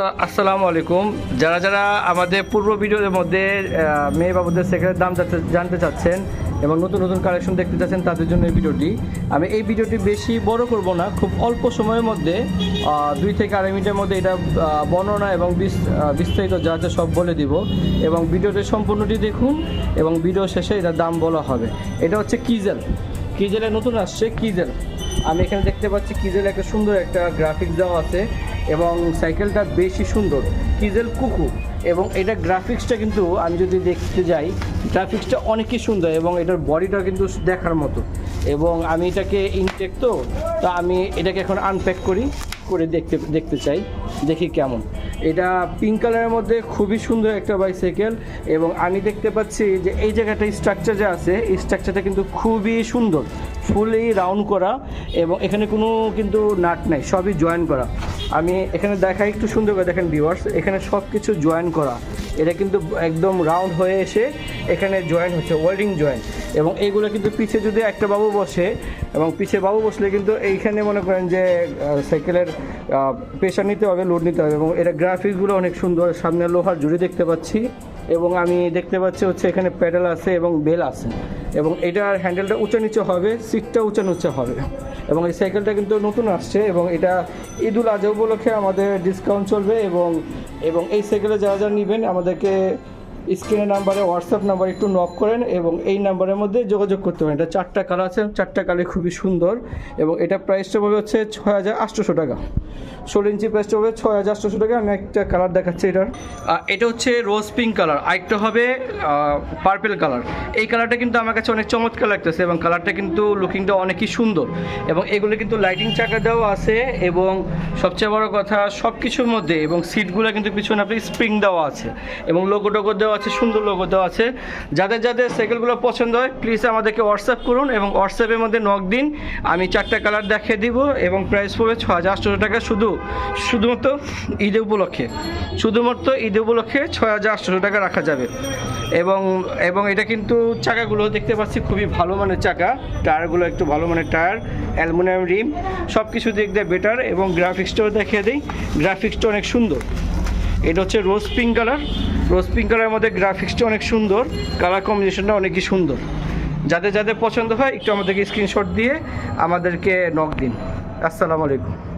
আসা- আসসালামু আলাইকুম। যারা যারা আমাদের পূর্ব ভিডিওর মধ্যে মেয়ে বাবুদের সেকেন্ডের দাম জানতে- চাচ্ছেন এবং নতুন নতুন কালেকশন দেখতে চাচ্ছেন, তাদের জন্য এই ভিডিওটি। আমি এই ভিডিওটি বেশি বড় করব না, খুব অল্প সময়ের মধ্যে দুই থেকে আড়াই মিনিটের মধ্যে এটা বর্ণনা এবং বিস- বিস্তারিত যা যা সব বলে দিব এবং ভিডিওটি সম্পূর্ণটি দেখুন এবং ভিডিও শেষে এটার দাম বলা হবে। এটা হচ্ছে কিজেল কিজেলে নতুন আসছে কিজেল আমি এখানে দেখতে পাচ্ছি কিজেল একটা সুন্দর একটা গ্রাফিক্স দেওয়া আছে। এবং সাইকেলটা বেশি সুন্দর। কিজেল কুকু। এবং এটা গ্রাফিক্সটা কিন্তু আমি যদি দেখতে যাই গ্রাফিক্সটা অনেকই সুন্দর এবং এটার বডিটা কিন্তু দেখার মতো। এবং আমি এটাকে ইনটেক তো, তা আমি এটাকে এখন আনপ্যাক করি, করে দেখতে দেখতে চাই, দেখি কেমন। এটা পিঙ্ক কালারের মধ্যে খুবই সুন্দর একটা বাইসাইকেল এবং আমি দেখতে পাচ্ছি যে এই জায়গাটা স্ট্রাকচার যে আছে, এই স্ট্রাকচারটা কিন্তু খুবই সুন্দর। ফুলি রাউন্ড করা এবং এখানে কোনো কিন্তু নাট নাই, সবই জয়েন করা। আমি এখানে দেখাই, একটু সুন্দর করে দেখেন ভিউয়ার্স এখানে সব কিছু জয়েন করা। এটা কিন্তু একদম রাউন্ড হয়ে এসে এখানে জয়েন হচ্ছে ওয়েল্ডিং জয়েন এবং এইগুলো কিন্তু পিছে যদি একটা বাবু বসে, এবং পিছে বাবু বসলে কিন্তু এইখানে মনে করেন যে সাইকেলের প্রেশার নিতে হবে লোড নিতে হবে। এবং এটা গ্রাফিক্সগুলো অনেক সুন্দর, সামনে লোহার জুড়ি দেখতে পাচ্ছি। এবং আমি দেখতে পাচ্ছি হচ্ছে এখানে প্যাডেল আছে এবং বেল আছে। এবং এটার হ্যান্ডেলটা উঁচা নিচে হবে সিটটা উঁচা নিচে হবে। এবং এই সাইকেলটা কিন্তু নতুন আসছে এবং এটা ঈদুল আজহা উপলক্ষে আমাদের ডিসকাউন্ট চলবে এবং এবং এই সাইকেলে যারা যারা নেবেন আমাদেরকে স্ক্রিনের নাম্বারে হোয়াটসঅ্যাপ নাম্বার একটু নক করেন এবং এই নাম্বারের মধ্যে যোগাযোগ করতে পারেন। এটা চারটা কালার আছে, চারটা কালার খুবই সুন্দর এবং এটা প্রাইসটা পড়বে হচ্ছে ছয় হাজার আটশোশো টাকা। ষোলো ইঞ্চি প্রাইসটা হবে ছয় হাজার আটশোশো টাকা। আমি একটা কালার দেখাচ্ছি এটার। এটা হচ্ছে রোজ পিঙ্ক কালার আরেকটা হবে পার্পেল কালার এই কালারটা কিন্তু আমার কাছে অনেক চমৎকার লাগতেছে এবং কালারটা কিন্তু লুকিংটা অনেকই সুন্দর এবং এগুলো কিন্তু লাইটিং চাকা দেওয়া আছে এবং সবচেয়ে বড় কথা সব কিছুর মধ্যে এবং সিটগুলো কিন্তু পিছনে আপনি স্প্রিং দেওয়া আছে এবং লোগো টোগো দেওয়া আছে, সুন্দর লোগো দেওয়া আছে। যাদের যাদের সাইকেলগুলো পছন্দ হয় প্লিজ আমাদেরকে হোয়াটসঅ্যাপ করুন এবং হোয়াটসঅ্যাপের মধ্যে নক দিন। আমি চারটা কালার দেখিয়ে দিব এবং প্রাইস পড়বে ছ হাজার আটশো টাকা শুধু, শুধুমাত্র ঈদ উপলক্ষে। শুধুমাত্র ঈদ উপলক্ষে ছয় হাজার আটশো টাকা রাখা যাবে। এবং এবং এটা কিন্তু চাকাগুলো দেখতে পাচ্ছি খুবই ভালো মানের চাকা। টায়ারগুলো একটু ভালো মানের টায়ার, অ্যালুমিনিয়াম রিম সব কিছু দিক দিয়ে বেটার এবং গ্রাফিক্সটাও দেখিয়ে দিই। গ্রাফিক্সটা অনেক সুন্দর। এটা হচ্ছে rose pink colour rose pink মধ্যে গ্রাফিক্সটা অনেক সুন্দর কালার কম্বিনেশনটা অনেকই সুন্দর। যাদের যাদের পছন্দ হয়, একটু আমাদেরকে স্ক্রিনশট দিয়ে আমাদেরকে নক দিন। আসসালামু আলাইকুম।